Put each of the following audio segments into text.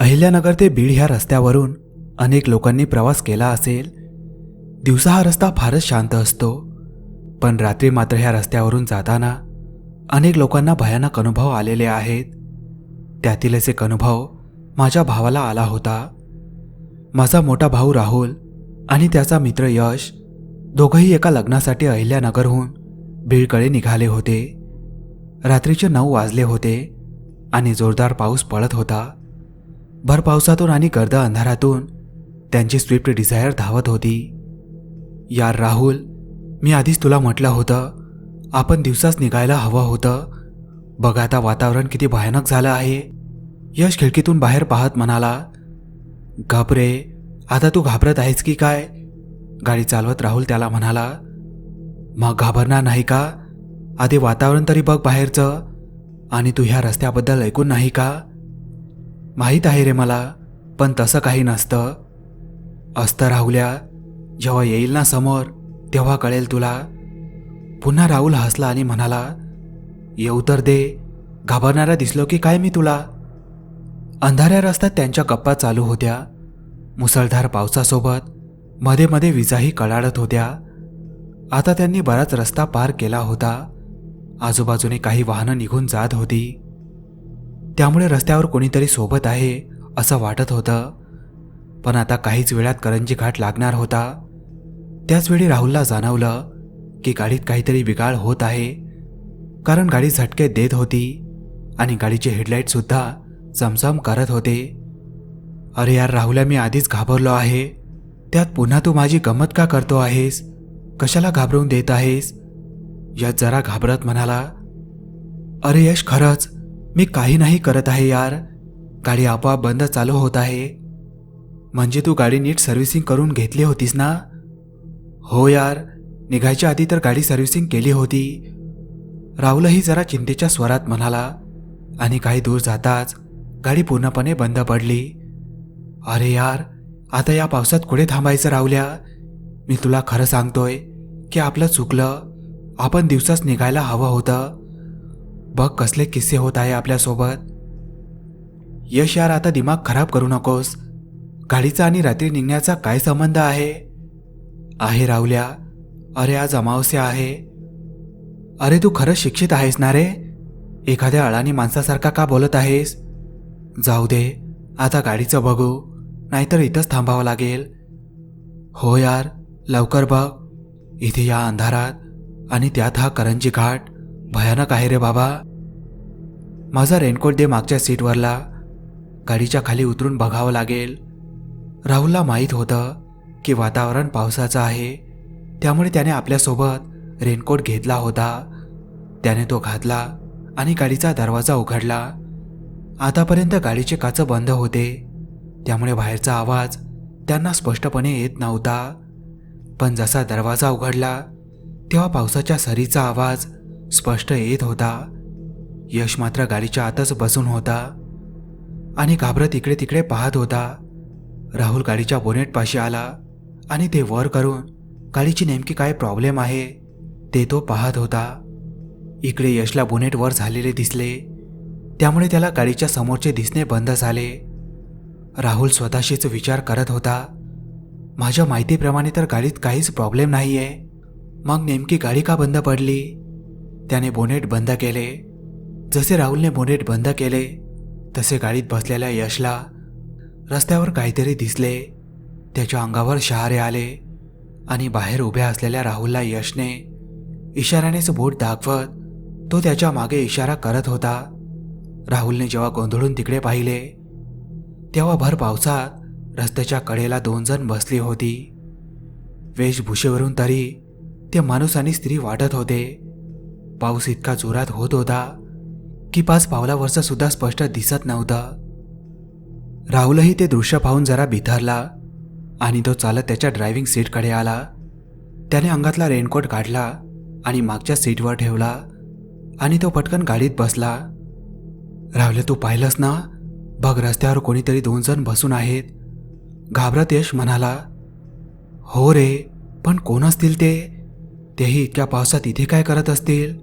अहिल्यानगर ते बीड ह्या रस्त्यावरून अनेक लोकांनी प्रवास केला असेल दिवसा हा रस्ता फारच शांत असतो. पण रात्री मात्र ह्या रस्त्यावरून जाताना अनेक लोकांना भयानक अनुभव आलेले आहेत. त्यातीलच एक अनुभव माझ्या भावाला आला होता. माझा मोठा भाऊ राहुल आणि त्याचा मित्र यश दोघंही एका लग्नासाठी अहिल्यानगरहून बीडकडे निघाले होते. रात्रीचे नऊ वाजले होते आणि जोरदार पाऊस पडत होता. भर पावसातून आणि गर्द अंधारातून त्यांची स्विफ्ट डिझायर धावत होती. यार राहुल मी आधीच तुला म्हटलं होतं आपण दिवसाच निघायला हवं होतं. बघ आता वातावरण किती भयानक झालं आहे. यश खिडकीतून बाहेर पाहत म्हणाला घाबरे आता तू घाबरत आहेस की काय? गाडी चालवत राहुल त्याला म्हणाला मग घाबरणार नाही का? आधी वातावरण तरी बघ बाहेरचं. आणि तू ह्या रस्त्याबद्दल ऐकून नाही का? माहीत आहे रे मला पण तसं काही नसतं. असतं राहुल्या जेव्हा येईल ना समोर तेव्हा कळेल तुला. पुन्हा राहुल हसला आणि म्हणाला येऊ तर दे. घाबरणारा दिसलो की काय मी तुला? अंधाऱ्या रस्त्यात त्यांच्या गप्पा चालू होत्या. मुसळधार पावसासोबत मध्ये मध्ये विजाही कडाडत होत्या. आता त्यांनी बराच रस्ता पार केला होता. आजूबाजूने काही वाहनं निघून जात होती. त्यामुळे रस्त्यावर कोणीतरी सोबत आहे असं वाटत होतं. पण आता काहीच वेळात करंजी घाट लागणार होता. त्याचवेळी राहुलला जाणवलं की गाडीत काहीतरी बिघाड होत आहे कारण गाडी झटके देत होती आणि गाडीचे हेडलाईट सुद्धा चमचम करत होते. अरे यार राहुल्या मी आधीच घाबरलो आहे. त्यात पुन्हा तू माझी गंमत का करतो आहेस? कशाला घाबरवून देत आहेस? यश जरा घाबरत म्हणाला अरे यश खरंच. मी काही नाही करत आहे यार. गाडी आपोआप बंद चालू होत आहे. म्हणजे तू गाडी नीट सर्व्हिसिंग करून घेतली होतीस ना? हो यार निघायच्या आधी तर गाडी सर्व्हिसिंग केली होती. राहुलही जरा चिंतेच्या स्वरात म्हणाला आणि काही दूर जाताच गाडी पूर्णपणे बंद पडली. अरे यार आता या पावसात कुठे थांबायचं राहुल्या? मी तुला खरं सांगतोय की आपलं चुकलं. आपण दिवसाच निघायला हवं होतं. बघ कसले किस्से होत आहे आपल्यासोबत. यश यार आता दिमाग खराब करू नकोस. गाडीचा आणि रात्री निघण्याचा काय संबंध आहे? आहे राहुल्या. अरे आज अमावस्या आहे. अरे तू खरंच शिक्षित आहेस ना रे? एखाद्या अळानी माणसासारखा का बोलत आहेस? जाऊ दे आता गाडीचं बघू. नाहीतर इथंच थांबावं लागेल. हो यार लवकर बघ. इथे या अंधारात आणि त्यात हा करंजी घाट. भयानक आहे रे बाबा. माझा रेनकोट दे मागच्या सीटवरला. गाडीच्या खाली उतरून बघावं लागेल. राहुलला माहीत होतं की वातावरण पावसाचं आहे. त्यामुळे त्याने आपल्यासोबत रेनकोट घेतला होता. त्याने तो घातला आणि गाडीचा दरवाजा उघडला. आतापर्यंत गाडीचे काच बंद होते. त्यामुळे बाहेरचा आवाज त्यांना स्पष्टपणे येत नव्हता. पण जसा दरवाजा उघडला तेव्हा पावसाच्या सरीचा आवाज स्पष्ट येत होता. यश मात्र गाडीच्या आतच बसून होता आणि घाबरत इकडे तिकडे पाहत होता. राहुल गाडीच्या बोनेटपाशी आला आणि ते वर करून गाडीची नेमकी काय प्रॉब्लेम आहे ते तो पाहत होता. इकडे यशला बोनेट वर झालेले दिसले. त्यामुळे त्याला गाडीच्या समोरचे दिसणे बंद झाले. राहुल स्वतःशीच विचार करत होता माझ्या माहितीप्रमाणे तर गाडीत काहीच प्रॉब्लेम नाही आहे मग नेमकी गाडी का बंद पडली? त्याने बोनेट बंद केले. जसे राहुलने बोनेट बंद केले तसे गाडीत बसलेल्या यशला रस्त्यावर काहीतरी दिसले. त्याच्या अंगावर शहारे आले आणि बाहेर उभ्या असलेल्या राहुलला यशने इशाऱ्यानेच बोट दाखवत तो त्याच्यामागे इशारा करत होता. राहुलने जेव्हा गोंधळून तिकडे पाहिले तेव्हा भर पावसात रस्त्याच्या कडेला दोन जण बसली होती. वेशभूषेवरून तरी ते माणूस आणि स्त्री वाटत होते. पाऊस इतका जोरात होत होता की पाच पावलावरचं सुद्धा स्पष्ट दिसत नव्हतं. राहुलही ते दृश्य पाहून जरा बिथरला आणि तो चालत त्याच्या ड्रायव्हिंग सीटकडे आला. त्याने अंगातला रेनकोट काढला आणि मागच्या सीटवर ठेवला आणि तो पटकन गाडीत बसला. राहुले तू पाहिलंस ना? बघ रस्त्यावर कोणीतरी दोन जण बसून आहेत. घाबरत यश म्हणाला हो रे पण कोण असतील ते? तेही इतक्या पावसात इथे काय करत असतील?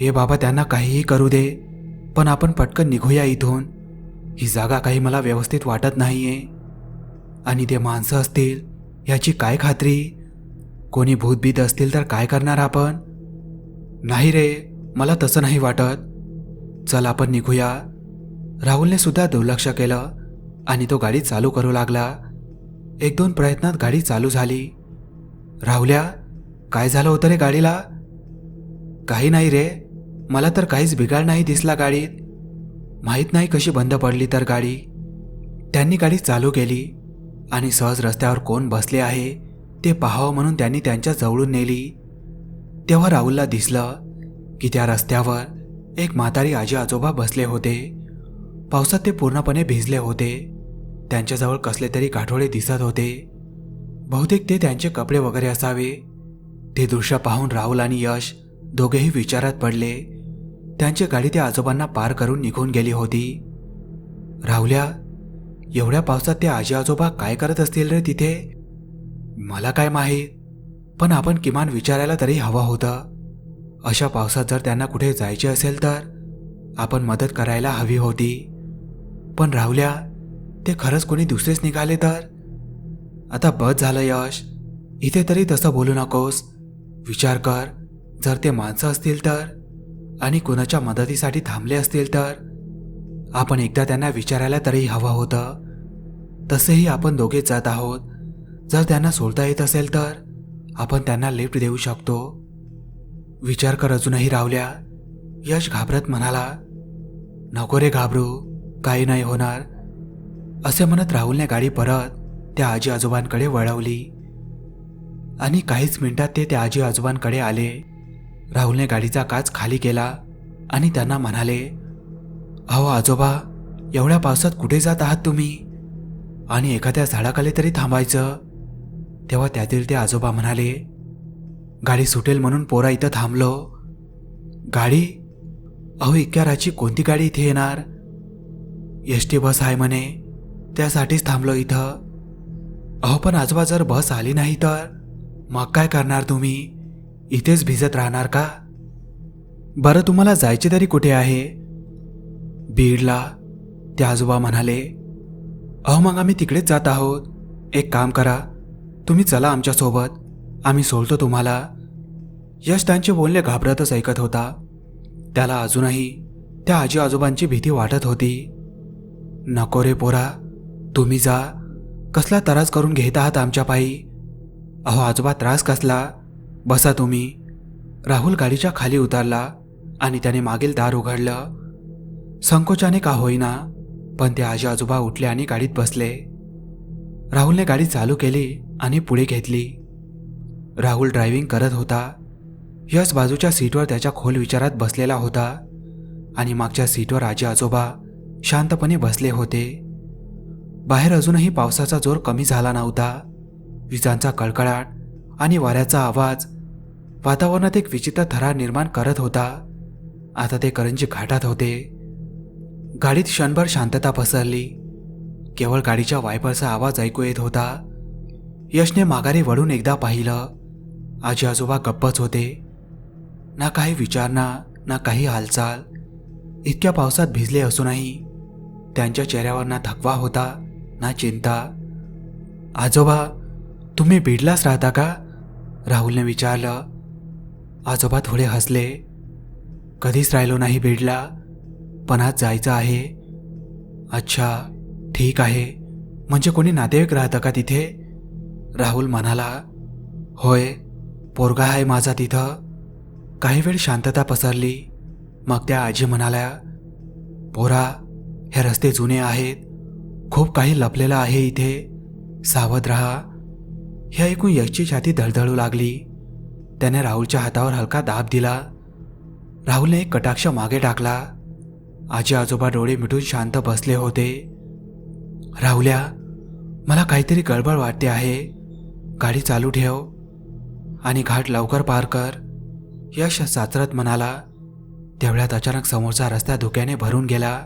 हे बाबा त्यांना काहीही करू दे पण आपण पटकन निघूया इथून. ही जागा काही मला व्यवस्थित वाटत नाहीये. आणि ते माणसं असतील याची काय खात्री? कोणी भूतभीत असतील तर काय करणार आपण? नाही रे मला तसं नाही वाटत. चल आपण निघूया. राहुलने सुद्धा दुर्लक्ष केलं आणि तो गाडी चालू करू लागला. एक दोन प्रयत्नात गाडी चालू झाली. राहुल्या काय झालं होतं रे गाडीला? काही नाही रे. मला तर काहीच बिघाड नाही दिसला गाडीत. माहीत नाही कशी बंद पडली तर गाडी. त्यांनी गाडी चालू केली आणि सहज रस्त्यावर कोण बसले आहे ते पाहावं म्हणून त्यांनी त्यांच्या जवळून नेली. तेव्हा राहुलला दिसलं की त्या रस्त्यावर एक म्हातारी आजी आजोबा बसले होते. पावसात ते पूर्णपणे भिजले होते. त्यांच्याजवळ कसले तरी काठोळे दिसत होते. बहुतेक ते त्यांचे कपडे वगैरे असावे. ते दृश्य पाहून राहुल आणि यश दोघेही विचारात पडले. त्यांची गाडी त्या आजोबांना पार करून निघून गेली होती. राहुल्या एवढ्या पावसात ते आजी आजोबा काय करत असतील रे तिथे? मला काय माहीत पण आपण किमान विचारायला तरी हवं होतं. अशा पावसात जर त्यांना कुठे जायचे असेल तर आपण मदत करायला हवी होती. पण राहुल्या ते खरंच कोणी दुसरेच निघाले तर? आता बस झालं यश. इथे तरी तसं बोलू नकोस. विचार कर जर ते माणसं असतील तर? आणि कुणाच्या मदतीसाठी थांबले असतील तर? आपण एकदा त्यांना विचारायला तरी हवं होतं. तसेही आपण दोघेच जात आहोत. जर त्यांना सोडता येत असेल तर आपण त्यांना लिफ्ट देऊ शकतो. विचार कर अजूनही रावल्या. यश घाबरत म्हणाला नको रे घाबरू काही नाही होणार. असे म्हणत राहुलने गाडी परत त्या आजी आजोबांकडे वळवली. आणि काहीच मिनिटात ते त्या आजी आजोबांकडे आले. राहुलने गाडीचा काच खाली केला आणि त्यांना म्हणाले अहो आजोबा एवढ्या पावसात कुठे जात आहात तुम्ही? आणि एखाद्या झाडाखाली तरी थांबायचं. तेव्हा त्यातील ते आजोबा म्हणाले गाडी सुटेल म्हणून पोरा इथं थांबलो. गाडी? अहो इतक्या राची कोणती गाडी इथे येणार? एस टी बस आहे म्हणे त्यासाठीच थांबलो इथं. अहो पण आजोबा जर बस आली नाही तर? मग काय करणार तुम्ही? इथेच भिजत राहणार का? बरं तुम्हाला जायचे तरी कुठे आहे? बीडला ते आजोबा म्हणाले अहो मग आम्ही तिकडेच जात आहोत. एक काम करा तुम्ही चला आमच्यासोबत आम्ही सोडतो तुम्हाला. यश त्यांचे बोलणे घाबरतच ऐकत होता. त्याला अजूनही त्या आजी आजोबांची भीती वाटत होती. नको रे पोरा तुम्ही जा. कसला त्रास करून घेत आहात आमच्या पायी? अहो आजोबा त्रास कसला? बसा तुम्ही. राहुल गाडीच्या खाली उतरला आणि त्याने मागील दार उघडलं. संकोचाने का होईना पण ते आजी आजोबा उठले आणि गाडीत बसले. राहुलने गाडी चालू केली आणि पुढे घेतली. राहुल ड्रायव्हिंग करत होता. यश बाजूच्या सीटवर त्याच्या खोल विचारात बसलेला होता आणि मागच्या सीटवर आजी आजोबा शांतपणे बसले होते. बाहेर अजूनही पावसाचा जोर कमी झाला नव्हता. विजांचा कळकळाट आणि वाऱ्याचा आवाज वातावरणात एक विचित्र थरार निर्माण करत होता. आता ते करंजी घाटात होते. गाडीत क्षणभर शांतता पसरली. केवळ गाडीच्या वायपरचा आवाज ऐकू येत होता. यशने माघारी वळून एकदा पाहिलं. आजी आजोबा गप्पच होते. ना काही विचारणा ना काही हालचाल. इतक्या पावसात भिजले असूनही त्यांच्या चेहऱ्यावर ना थकवा होता ना चिंता. आजोबा तुम्ही बीडलाच राहता का? राहुलने विचारलं. आजोबा थोडे हसले. कधीच राहिलो नाही बीडला पण आज जायचं आहे. अच्छा ठीक आहे. म्हणजे कोणी नातेवाईक राहतं का तिथे? राहुल म्हणाला होय पोरगा आहे माझा तिथं. काही वेळ शांतता पसरली. मग त्या आजी म्हणाल्या पोरा हे रस्ते जुने आहेत. खूप काही लपलेलं आहे इथे. सावध रहा. हे ऐकून यशची छाती धडधडू लागली. त्याने राहुलच्या हातावर हलका दाब दिला. राहुलने एक कटाक्ष मागे टाकला. आजी आजोबा डोळे मिटून शांत बसले होते. राहुल्या मला काहीतरी गडबड वाटते आहे. गाडी चालू ठेव आणि घाट लवकर पार कर यश साचरत म्हणाला. तेवढ्यात अचानक समोरचा रस्ता धुक्याने भरून गेला.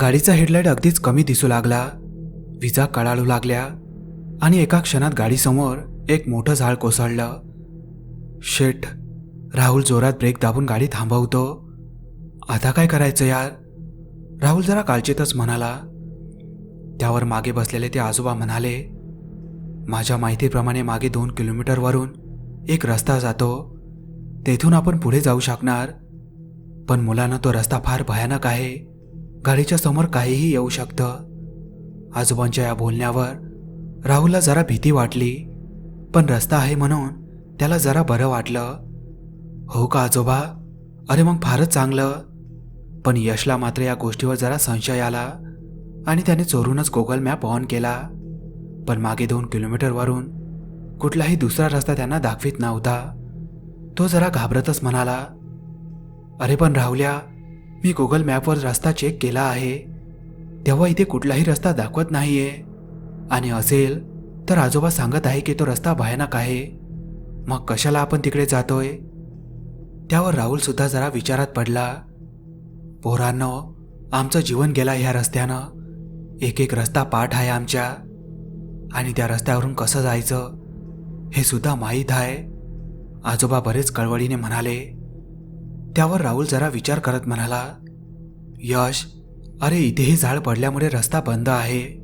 गाडीचा हेडलाईट अगदीच कमी दिसू लागला. विजा कळाळू लागल्या आणि एका क्षणात गाडीसमोर एक मोठं झाड कोसळलं. शेट राहुल जोरात ब्रेक दाबून गाडी थांबवतो. आता काय करायचं यार? राहुल जरा काळजीतच म्हणाला. त्यावर मागे बसलेले ते आजोबा म्हणाले माझ्या माहितीप्रमाणे मागे दोन किलोमीटरवरून एक रस्ता जातो. तेथून आपण पुढे जाऊ शकणार. पण मुलांना तो रस्ता फार भयानक आहे. गाडीच्या समोर काहीही येऊ शकतं. आजोबांच्या या बोलण्यावर राहुलला जरा भीती वाटली. पण रस्ता आहे म्हणून त्याला जरा बरं वाटलं. हो का आजोबा? अरे मग फारच चांगलं. पण यशला मात्र या गोष्टीवर जरा संशय आला आणि त्याने चोरूनच गुगल मॅप ऑन केला. पण मागे दोन किलोमीटरवरून कुठलाही दुसरा रस्ता त्यांना दाखवित नव्हता. तो जरा घाबरतच म्हणाला अरे पण राहुल्या मी गुगल मॅपवर रस्ता चेक केला आहे. तेव्हा इथे कुठलाही रस्ता दाखवत नाहीये. आणि असेल तर आजोबा सांगत आहे की तो रस्ता भयानक आहे. मग कशाला आपण तिकडे जातोय? त्यावर राहुल सुद्धा जरा विचारात पडला. पोरांनो आमचं जीवन गेला ह्या रस्त्यानं. एक एक रस्ता पाठ आहे आमच्या. आणि त्या रस्त्यावरून कसं जायचं हे सुद्धा माहीत आहे. आजोबा बरेच कळवळीने म्हणाले. त्यावर राहुल जरा विचार करत म्हणाला यश अरे इथेही झाड पडल्यामुळे रस्ता बंद आहे.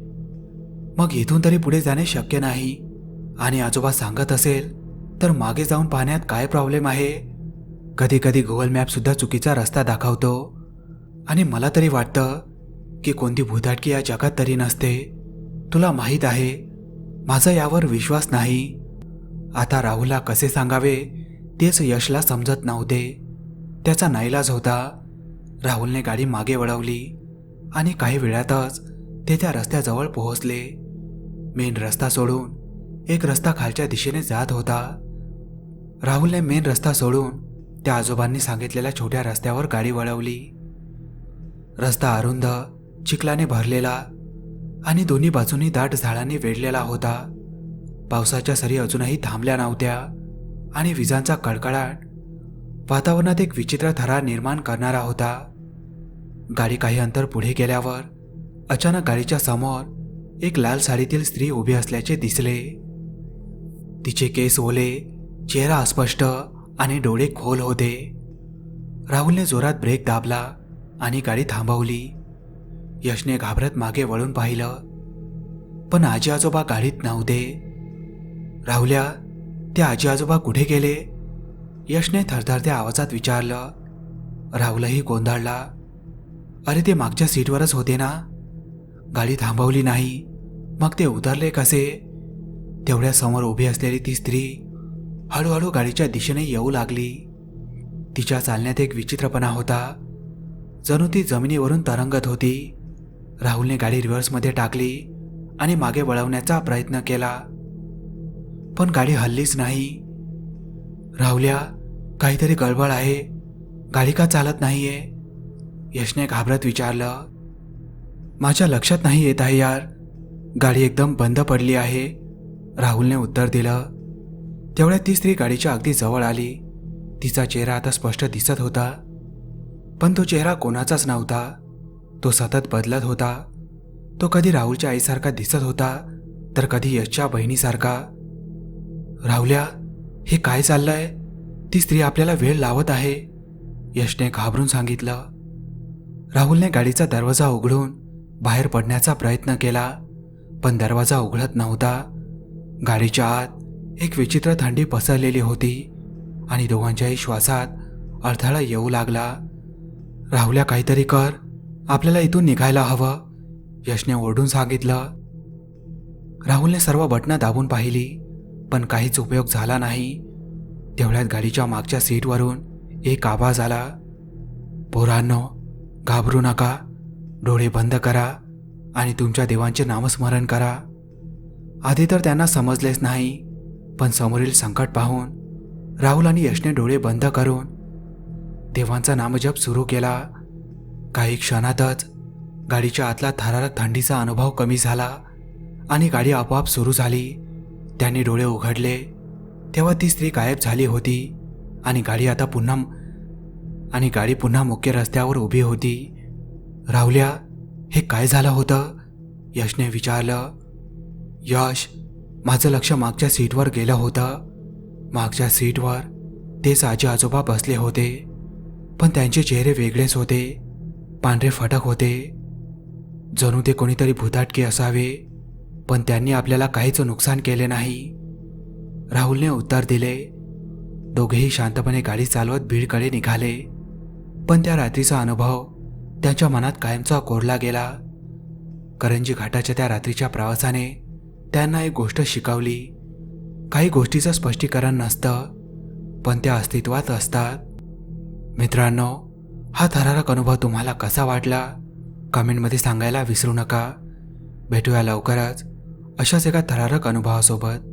मग इथून तरी पुढे जाणे शक्य नाही. आणि आजोबा सांगत असेल तर मागे जाऊन पाहण्यात काय प्रॉब्लेम आहे? कधी कधी गुगल मॅप सुद्धा चुकीचा रस्ता दाखवतो. आणि मला तरी वाटतं की कोणती भूताटकी या जगात तरी नसते. तुला माहीत आहे माझा यावर विश्वास नाही. आता राहुलला कसे सांगावे तेच यशला समजत नव्हते. त्याचा नाईलाज होता. राहुलने गाडी मागे वळवली आणि काही वेळातच ते त्या रस्त्याजवळ पोहोचले. मेन रस्ता सोडून एक रस्ता खालच्या दिशेने जात होता. राहुलने मेन रस्ता सोडून त्या आजोबांनी सांगितलेल्या छोट्या रस्त्यावर गाडी वळवली. रस्ता अरुंद चिखलाने भरलेला आणि दोन्ही बाजूंनी दाट झाडांनी वेढलेला होता. पावसाच्या सरी अजूनही थांबल्या नव्हत्या आणि विजांचा कडकडाट वातावरणात एक विचित्र थरार निर्माण करणारा होता. गाडी काही अंतर पुढे गेल्यावर अचानक गाडीच्या समोर एक लाल साडीतील स्त्री उभी असल्याचे दिसले. तिचे केस ओले चेहरा अस्पष्ट आणि डोळे खोल होते. राहुलने जोरात ब्रेक दाबला आणि गाडी थांबवली. यशने घाबरत मागे वळून पाहिलं. पण आजी आजोबा गाडीत नव्हते. राहुल्या ते आजी आजोबा कुठे गेले? यशने थरथरत्या आवाजात विचारलं. राहुलही गोंधळला. अरे ते मागच्या सीटवरच होते ना? गाडी थांबवली नाही. मग ते उतरले कसे? तेवढ्या समोर उभी असलेली ती स्त्री हळूहळू गाडीच्या दिशेने येऊ लागली. तिच्या चालण्यात एक विचित्रपणा होता. जणू ती जमिनीवरून तरंगत होती. राहुलने गाडी रिव्हर्समध्ये टाकली आणि मागे वळवण्याचा प्रयत्न केला. पण गाडी हल्लीच नाही. राहुल्या काहीतरी गडबड आहे. गाडी का चालत नाहीये? यशने घाबरत विचारलं. माझ्या लक्षात नाही येत आहे यार. गाडी एकदम बंद पडली आहे. राहुलने उत्तर दिलं. तेवढ्यात ती स्त्री गाडीच्या अगदी जवळ आली. तिचा चेहरा आता स्पष्ट दिसत होता. पण तो चेहरा कोणाचाच नव्हता. तो सतत बदलत होता. तो कधी राहुलच्या आईसारखा दिसत होता तर कधी यशच्या बहिणीसारखा. राहुल्या हे काय चाललंय? ती स्त्री आपल्याला वेळ लावत आहे यशने घाबरून सांगितलं. राहुलने गाडीचा दरवाजा उघडून बाहेर पडण्याचा प्रयत्न केला पण दरवाजा उघडत नव्हता. गाडीच्या आत एक विचित्र थंडी पसरलेली होती आणि दोघांच्याही श्वासात अडथळा येऊ लागला. राहुल्या काहीतरी कर आपल्याला इथून निघायला हवं यशने ओरडून सांगितलं. राहुलने सर्व बटणं दाबून पाहिली पण काहीच उपयोग झाला नाही. तेवढ्यात गाडीच्या मागच्या सीटवरून एक आवाज आला. पोरांनो घाबरू नका डोळे बंद करा आणि तुमच्या देवांचे नामस्मरण करा. आधी तर त्यांना समजलेच नाही पण समोरील संकट पाहून राहुल आणि यशने डोळे बंद करून देवांचा नामजप सुरू केला. काही क्षणातच गाडीच्या आतला थरारक थंडीचा अनुभव कमी झाला आणि गाडी आपोआप सुरू झाली. त्यांनी डोळे उघडले. तेव्हा ती स्त्री गायब झाली होती आणि गाडी आता पुन्हा आणि गाडी पुन्हा मुख्य रस्त्यावर उभी होती. राहुल्या हे काय झालं होतं? यशने विचारलं. यश माझं लक्ष मागच्या सीटवर गेलं होतं. मागच्या सीटवर तेच आजी आजोबा बसले होते. पण त्यांचे चेहरे वेगळेच होते. पांढरे फटक होते. जणू ते कोणीतरी भूताटके असावे पण त्यांनी आपल्याला काहीच नुकसान केले नाही. राहुलने उत्तर दिले. दोघेही शांतपणे गाडी चालवत बीडकडे निघाले. पण त्या रात्रीचा अनुभव त्यांच्या मनात कायमचा कोरला गेला. करंजी घाटाच्या त्या रात्रीच्या प्रवासाने त्यांना एक गोष्ट शिकवली. काही गोष्टीचं स्पष्टीकरण नसतं पण त्या अस्तित्वात असतात. मित्रांनो हा थरारक अनुभव तुम्हाला कसा वाटला? कमेंटमध्ये सांगायला विसरू नका. भेटूया लवकरच अशाच एका थरारक अनुभवासोबत.